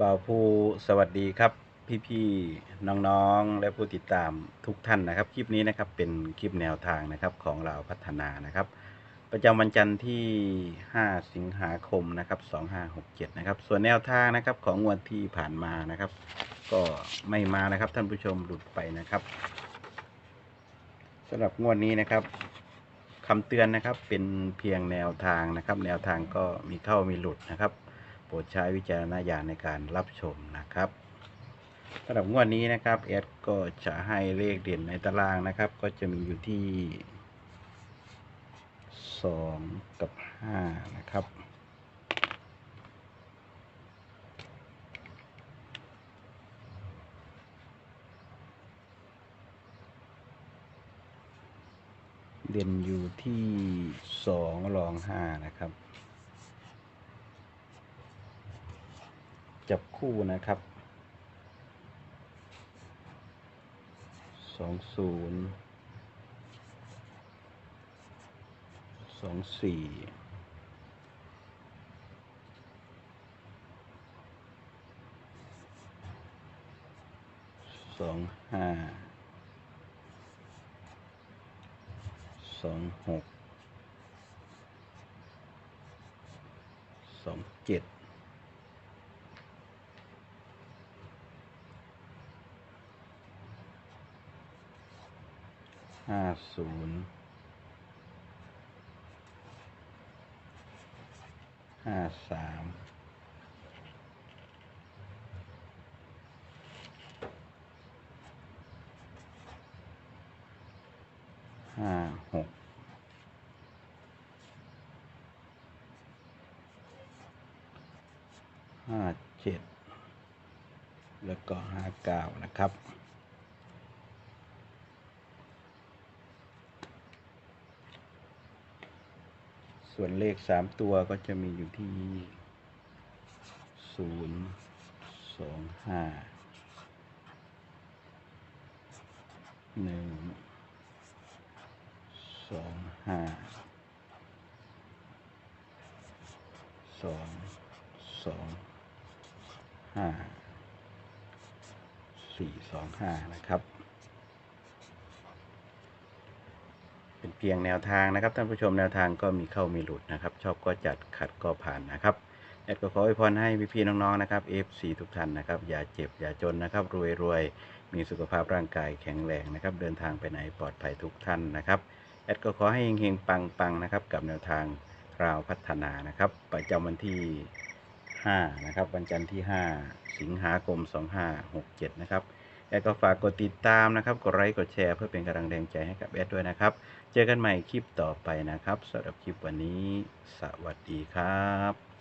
บ่าวภูสวัสดีครับพี่ๆน้องๆ และผู้ติดตามทุกท่านนะครับ คลิปนี้นะครับเป็นคลิปแนวทางนะครับของเราพัฒนานะครับ ประจำวันจันทร์ที่ 5 สิงหาคมนะครับ2567นะครับส่วนแนวทางนะครับของงวดที่ผ่านมานะครับ ก็ไม่มานะครับท่านผู้ชมหลุดไปนะครับสำหรับงวดนี้นะครับคำเตือนนะครับเป็นเพียงแนวทางนะครับ แนวทางก็มีเข้ามีหลุดนะครับ ปรดใช้วิจารณญาณในการรับชมนะครับสำหรับงวดนี้นะครับแอดก็จะให้เลขเด่นในตารางนะครับ ก็จะมีอยู่ที่2กับ5นะครับเด่นอยู่ที่สองรองห้านะครับ จับคู่นะครับสองศูนย์สองสี่สองห้าสองหกสองเจ็ด ห้าศูนย์ห้าสามห้าหกห้าเจ็ดแล้วก็ห้าเก้านะครับ ส่วนเลขสามตัวก็จะมีอยู่ที่ศูนย์สองห้าหนึ่งสองห้าสองสองห้าสี่สองห้านะครับ เพียงแนวทางนะครับท่านผู้ชมแนวทางก็มีเข้ามีหลุดนะครับ ชอบก็จัดขัดก็ผ่านนะครับแอดก็ขออวยพรให้พี่ๆน้องๆนะครับ F4 ทุกท่านนะครับ อย่าเจ็บอย่าจนนะครับรวยรวยมีสุขภาพร่างกายแข็งแรงนะครับ เดินทางไปไหนปลอดภัยทุกท่านนะครับแอดก็ขอให้เฮงๆปังๆนะครับ กับแนวทางราวพัฒนานะครับ ประจำวันที่ 5 นะครับ วันจันทร์ที่ 5 สิงหาคม 2567 นะครับ แอดก็ฝากกดติดตามนะครับ กดไลค์ กดแชร์เพื่อเป็นกำลังแรงใจให้กับแอดด้วยนะครับ เจอกันใหม่คลิปต่อไปนะครับสำหรับคลิปวันนี้ สวัสดีครับ